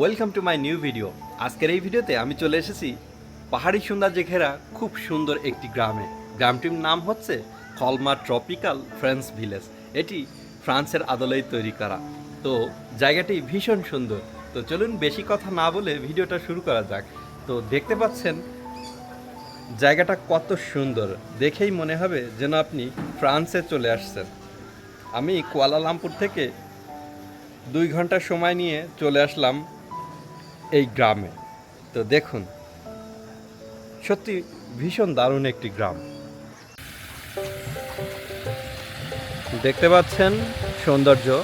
Welcome to my new video আজকের এই ভিডিওতে আমি চলে এসেছি পাহাড়ি সৌন্দর্যে ঘেরা খুব সুন্দর একটি গ্রামে। গ্রামটির নাম হচ্ছে কলমা ট্রপিক্যাল ফ্রেন্স ভিলেজ। এটি ফ্রান্সের আদলেই তৈরি করা। তো জায়গাটি ভীষণ সুন্দর। তো চলুন বেশি কথা না বলে ভিডিওটা শুরু করা যাক। তো দেখতে পাচ্ছেন জায়গাটা কত সুন্দর। দেখেই মনে হবে যেন আপনি ফ্রান্সে চলে আসছেন। আমি কুয়ালালামপুর থেকে দুই ঘণ্টা সময় নিয়ে চলে আসলাম এই গ্রামে। তো দেখুন, সত্যি ভীষণ দারুণ একটি গ্রাম। দেখতে পাচ্ছেন সৌন্দর্য।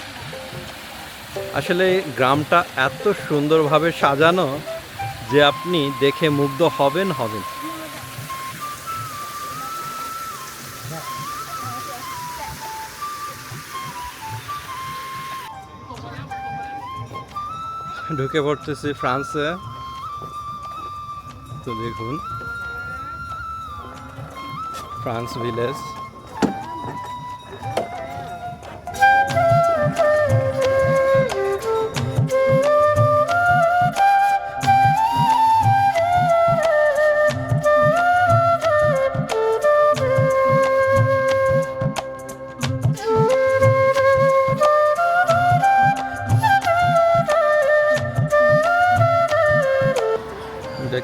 আসলে গ্রামটা এত সুন্দরভাবে সাজানো যে আপনি দেখে মুগ্ধ হবেন হবেন। ঢুকে পড়তেছি ফ্রান্সে। তো দেখুন। France village.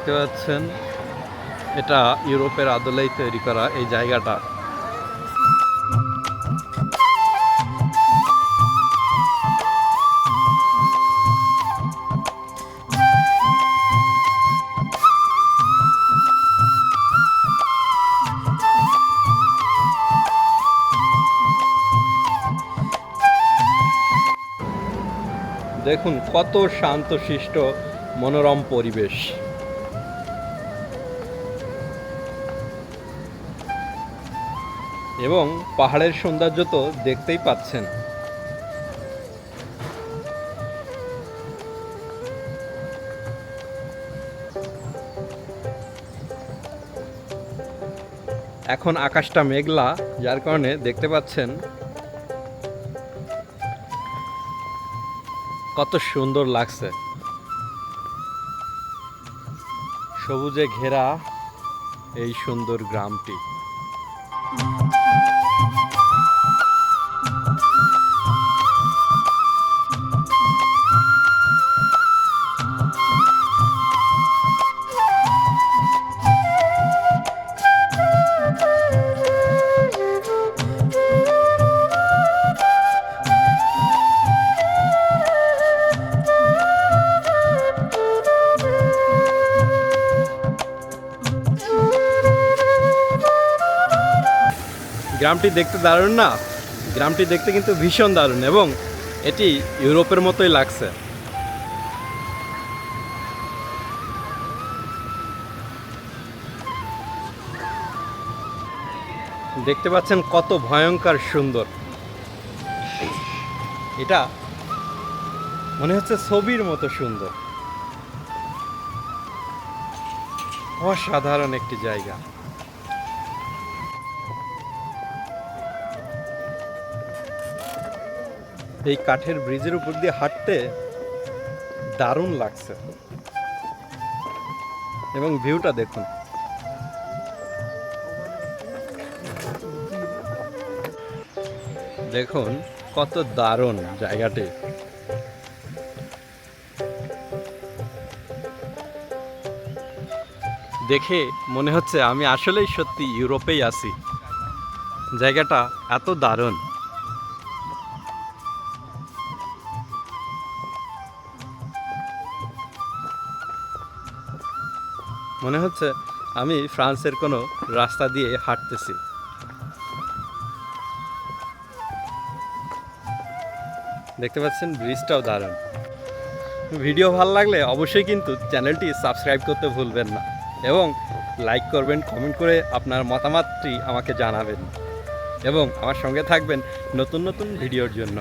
দেখতে পাচ্ছেন এটা ইউরোপের আদলেই তৈরি করা এই জায়গাটা। দেখুন কত শান্তশিষ্ট মনোরম পরিবেশ। এবং পাহাড়ের সৌন্দর্য তো দেখতেই পাচ্ছেন। এখন আকাশটা মেঘলা, যার কারণে দেখতে পাচ্ছেন কত সুন্দর লাগছে। সবুজে ঘেরা এই সুন্দর গ্রামটি। গ্রামটি দেখতে দারুণ না? গ্রামটি দেখতে কিন্তু ভীষণ দারুণ এবং এটি ইউরোপের মতোই লাগছে। দেখতে পাচ্ছেন কত ভয়ঙ্কর সুন্দর। এটা মনে হচ্ছে ছবির মতো সুন্দর। অসাধারণ একটি জায়গা। এই কাঠের ব্রিজের উপর দিয়ে হাঁটতে দারুণ লাগছে। এবং ভিউটা দেখুন। দেখুন কত দারুণ জায়গাটি। দেখে মনে হচ্ছে আমি আসলেই সত্যি ইউরোপেই আছি। জায়গাটা এত দারুণ। মনে হচ্ছে আমি ফ্রান্সের কোনো রাস্তা দিয়ে হাঁটতেছি। দেখতে পাচ্ছেন, ব্রিজটাও দারুণ। ভিডিও ভালো লাগলে অবশ্যই কিন্তু চ্যানেলটি সাবস্ক্রাইব করতে ভুলবেন না এবং লাইক করবেন, কমেন্ট করে আপনার মতামতটি আমাকে জানাবেন এবং আমার সঙ্গে থাকবেন নতুন নতুন ভিডিওর জন্য।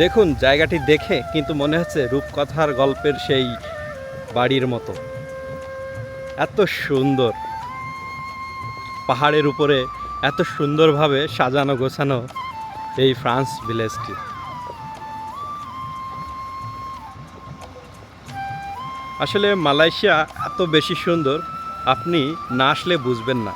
দেখুন, জায়গাটি দেখে কিন্তু মনে হচ্ছে রূপকথার গল্পের সেই বাড়ির মতো। এত সুন্দর। পাহাড়ের উপরে এত সুন্দরভাবে সাজানো গোছানো এই ফ্রান্স ভিলেজটি। আসলে মালয়েশিয়া এত বেশি সুন্দর, আপনি না আসলে বুঝবেন না।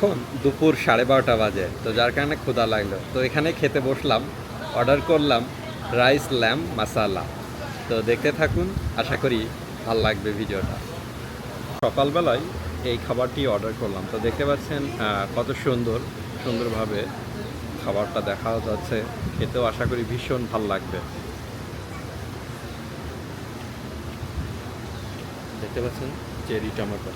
এখন দুপুর সাড়ে বারোটা বাজে, তো যার কারণে ক্ষুধা লাগল। তো এখানে খেতে বসলাম অর্ডার করলাম রাইস ল্যাম মাসালা তো দেখতে থাকুন, আশা করি ভালো লাগবে ভিডিওটা। সকালবেলায় এই খাবারটি অর্ডার করলাম। তো দেখতে পাচ্ছেন কত সুন্দর, সুন্দরভাবে খাবারটা দেখা যাচ্ছে। খেতেও আশা করি ভীষণ ভালো লাগবে। দেখতে পাচ্ছেন, চেরি টমেটো।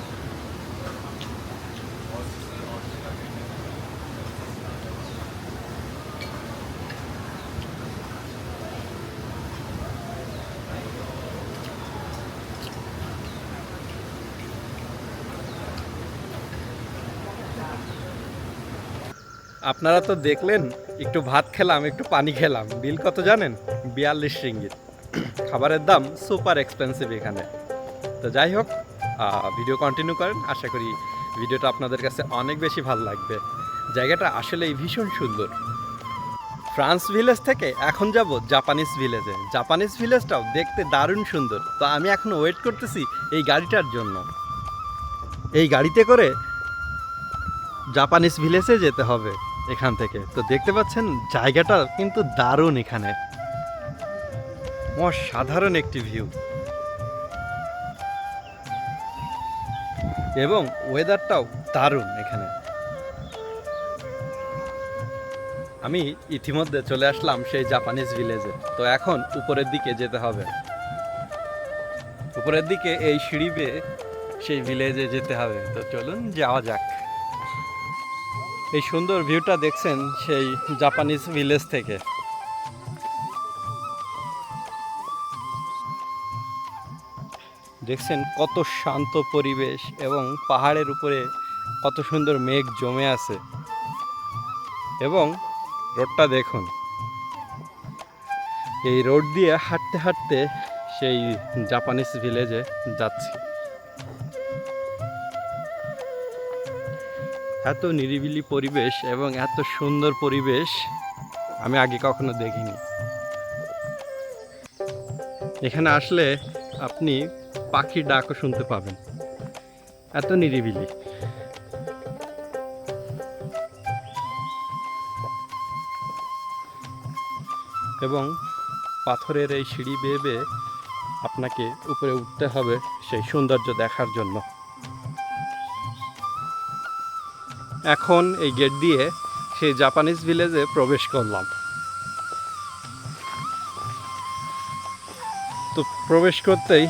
আপনারা তো দেখলেন, একটু ভাত খেলাম, একটু পানি খেলাম। বিল কত জানেন? বিয়াল্লিশ রিঙ্গিত। খাবারের দাম সুপার এক্সপেন্সিভ এখানে। তো যাই হোক ভিডিও কন্টিনিউ করেন। আশা করি ভিডিওটা আপনাদের কাছে অনেক বেশি ভালো লাগবে। জায়গাটা আসলেই ভীষণ সুন্দর। ফ্রান্স ভিলেজ থেকে এখন যাব জাপানিজ ভিলেজে। জাপানিজ ভিলেজটাও দেখতে দারুণ সুন্দর। তো আমি এখন ওয়েট করতেছি এই গাড়িটার জন্য। এই গাড়িতে করে জাপানিজ ভিলেজে যেতে হবে। এখান থেকে। তো দেখতে পাচ্ছেন, জায়গাটা কিন্তু দারুণ এখানে। অসাধারণ একটি ভিউ এবং ওয়েদারটাও দারুণ এখানে। আমি ইতিমধ্যে চলে আসলাম সেই জাপানিজ ভিলেজে তো এখন উপরের দিকে যেতে হবে। উপরের দিকে এই সিঁড়ি বেয়ে সেই ভিলেজে যেতে হবে। তো চলুন যাওয়া যাক। এই সুন্দর ভিউটা দেখছেন সেই জাপানিজ ভিলেজ থেকে। দেখছেন কত শান্ত পরিবেশ এবং পাহাড়ের উপরে কত সুন্দর মেঘ জমে আছে। এবং রোডটা দেখুন। এই রোড দিয়ে হাঁটতে হাঁটতে সেই জাপানিজ ভিলেজে যাচ্ছি। এত নিরিবিলি পরিবেশ এবং এত সুন্দর পরিবেশ আমি আগে কখনো দেখিনি। এখানে আসলে আপনি পাখির ডাকও শুনতে পাবেন। এত নিরিবিলি। এবং পাথরের এই সিঁড়ি বেয়ে বেয়ে আপনাকে উপরে উঠতে হবে সেই সৌন্দর্য দেখার জন্য। এখন এই গেট দিয়ে সেই জাপানিজ ভিলেজে প্রবেশ করলাম। তো প্রবেশ করতেই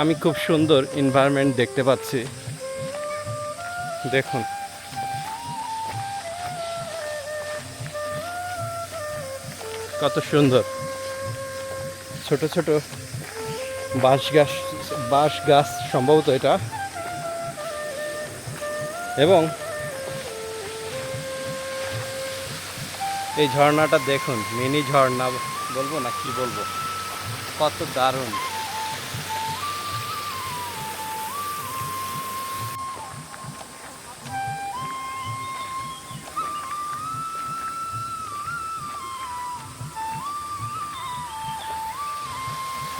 আমি খুব সুন্দর এনভায়রনমেন্ট দেখতে পাচ্ছি। দেখুন। কত সুন্দর। ছোট ছোট বাঁশ গাছ বাঁশ গাছ সম্ভবত এটা। এবং এই ঝর্ণাটা দেখুন মিনি ঝর্ণা বলব না কি বলব? কত দারুণ।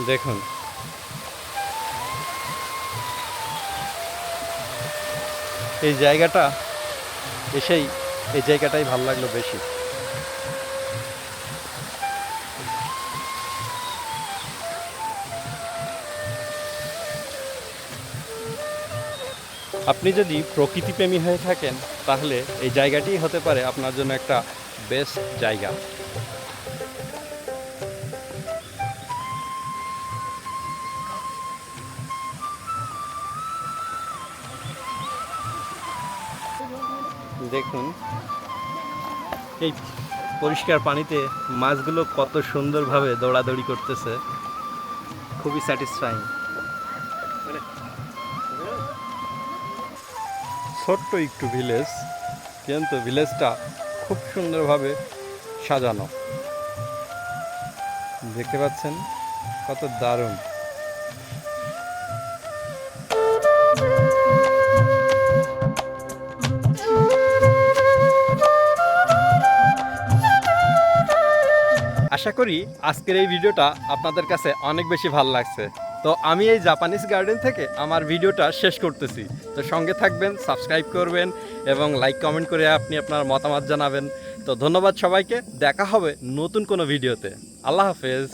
দেখুন এই জায়গাটা এসেই এই জায়গাটাই ভালো লাগল বেশি। আপনি যদি প্রকৃতিপ্রেমী হয়ে থাকেন, তাহলে এই জায়গাটি হতে পারে আপনার জন্য একটা বেস্ট জায়গা। দেখুন। এই পরিষ্কার পানিতে মাছগুলো কত সুন্দরভাবে দৌড়াদৌড়ি করতেছে। খুবই স্যাটিসফাইং ছোট্ট একটু ভিলেজ কিন্তু ভিলেজটা খুব সুন্দরভাবে সাজানো। দেখতে পাচ্ছেন, কত দারুণ। আশা করি আজকের এই ভিডিওটা আপনাদের কাছে অনেক বেশি ভালো লাগছে। তো আমি এই জাপানিজ গার্ডেন থেকে আমার ভিডিওটা শেষ করতেছি। তো সঙ্গে থাকবেন সাবস্ক্রাইব করবেন এবং লাইক কমেন্ট করে আপনি আপনার মতামত জানাবেন। তো ধন্যবাদ সবাইকে, দেখা হবে নতুন কোনো ভিডিওতে। আল্লাহ হাফেজ।